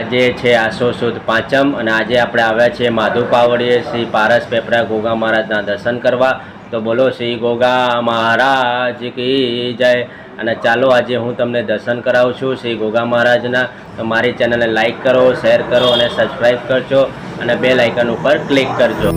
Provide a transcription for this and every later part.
આજે છે આસો સુદ પાંચમ અને આજે આપણે આવ્યા છીએ માધુ પાવડીએ શ્રી પારસ પેપરા ગોગા મહારાજના દર્શન કરવા. તો બોલો શ્રી ગોગા મહારાજ કી જય. અને ચાલો આજે હું તમને દર્શન કરાવું છું શ્રી ગોગા મહારાજના. તો મારી ચેનલને લાઇક કરો, શેર કરો અને સબસ્ક્રાઈબ કરજો અને બે લાઇકન ઉપર ક્લિક કરજો.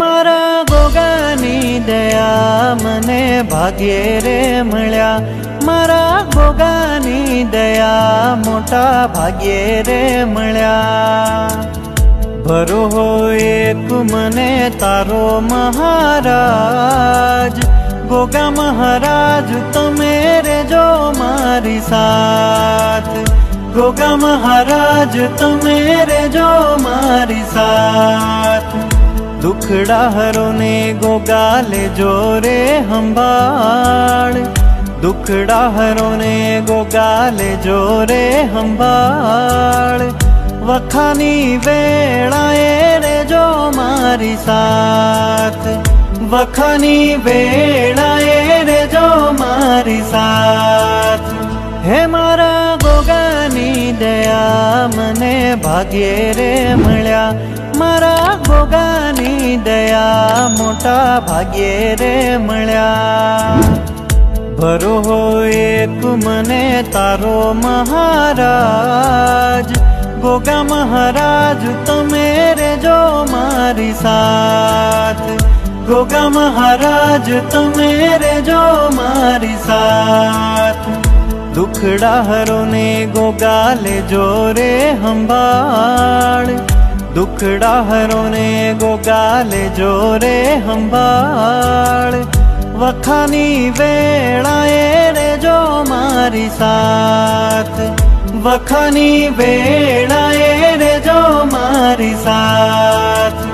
મારા ગોગાની દયા મને ભાગ્યે રે મળ્યા મારા ગોગાની દયા મોટા ભાગ્યે રે મળ્યા ભરો હોય એક મને તારો મહારાજ ગોગા મહારાજ તમે રે જો મારી સાથ ગોગા મહારાજ તમે રે જો મારી સાથ दुखड़ा हरोने गोगाले जोरे हम्बाड़ दुखड़ा हरोने गोगाले जोरे हम्बाड़ वखानी वेड़ाए रे जो मारी साथ। वखानी वेड़ाए रे जो मारी साथ। हे मारा गोगानी दया, मने भाग्य रे मल्या રે મળ્યા મારા ગોગાની દયા મોટા ભાગ્યે રે મળ્યા ભરો હોય એક મને તારો મહારાજ ગોગા મહારાજ તમે રે જો મારી સાથ ગોગા મહારાજ તમે રે જો મારી સાથ દુખડા હરો ને ગોગાલે જોરે હંભાળ દુખડા હરોને ગોગાલે જોરે હંભાળ. વખાની વેળાએ રે જો મારી સાથ. વખાની વેળાએ રે જો મારી સાથ.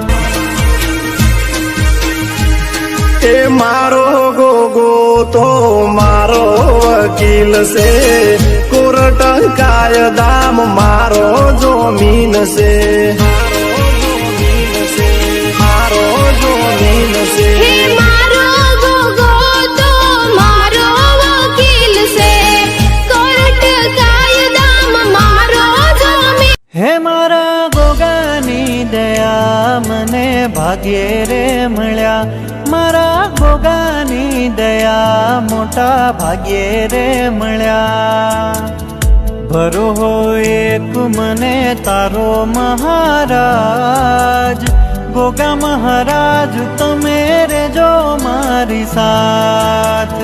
એ મારો ગોગો તો મારો વકીલ છે. કોર્ટ કાયદામ મારો જોમીન છે. હે મારા ગોગાની દયા મને ભાગ્યે રે મળ્યા મારા ગોગાની દયા મોટા ભાગ્યે રે મળ્યા ભરો હોય એક મને તારો મહારાજ ગોગા મહારાજ તમે રે જો મારી સાથ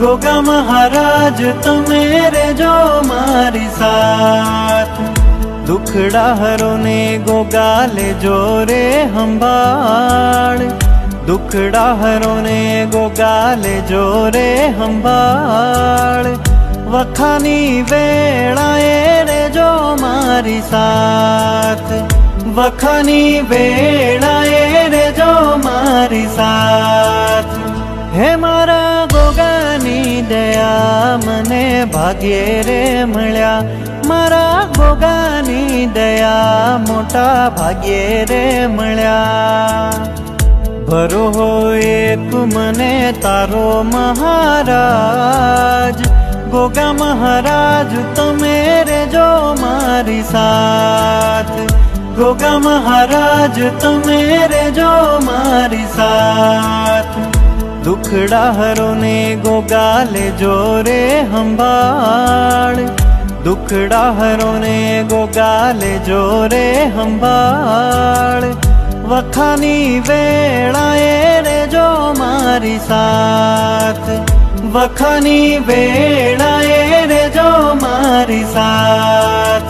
ગોગા મહારાજ તમે રે જો મારી સાથ दुखड़ा हरोने गो गाले जोरे हम्बाड़ दुखड़ा हरोने गो गाले जोरे हम्बाड़ वखानी बेड़ाए रे जो मारी साथ। वखानी बेड़ाए रे जो मारी साथ। हे मारा गोगानी दया, मने भाग्य रे मल्या મારા ભોગાની દયા મોટા ભાગ્યે રે મળ્યા. ભરો એક મને તારો મહારાજ, ગોગા મહારાજ તમે રેજો મારી સાથ. ગોગા મહારાજ તમે રેજો મારી સાથ. દુખડા હરોને ગોગા લેજો રે હંભાળ. दुखड़ा हरोने गो गाले जोरे हंबाड़ वखानी बेड़ाए रे जो मारी साथ। वखानी बेड़ाए रे जो मारी साथ।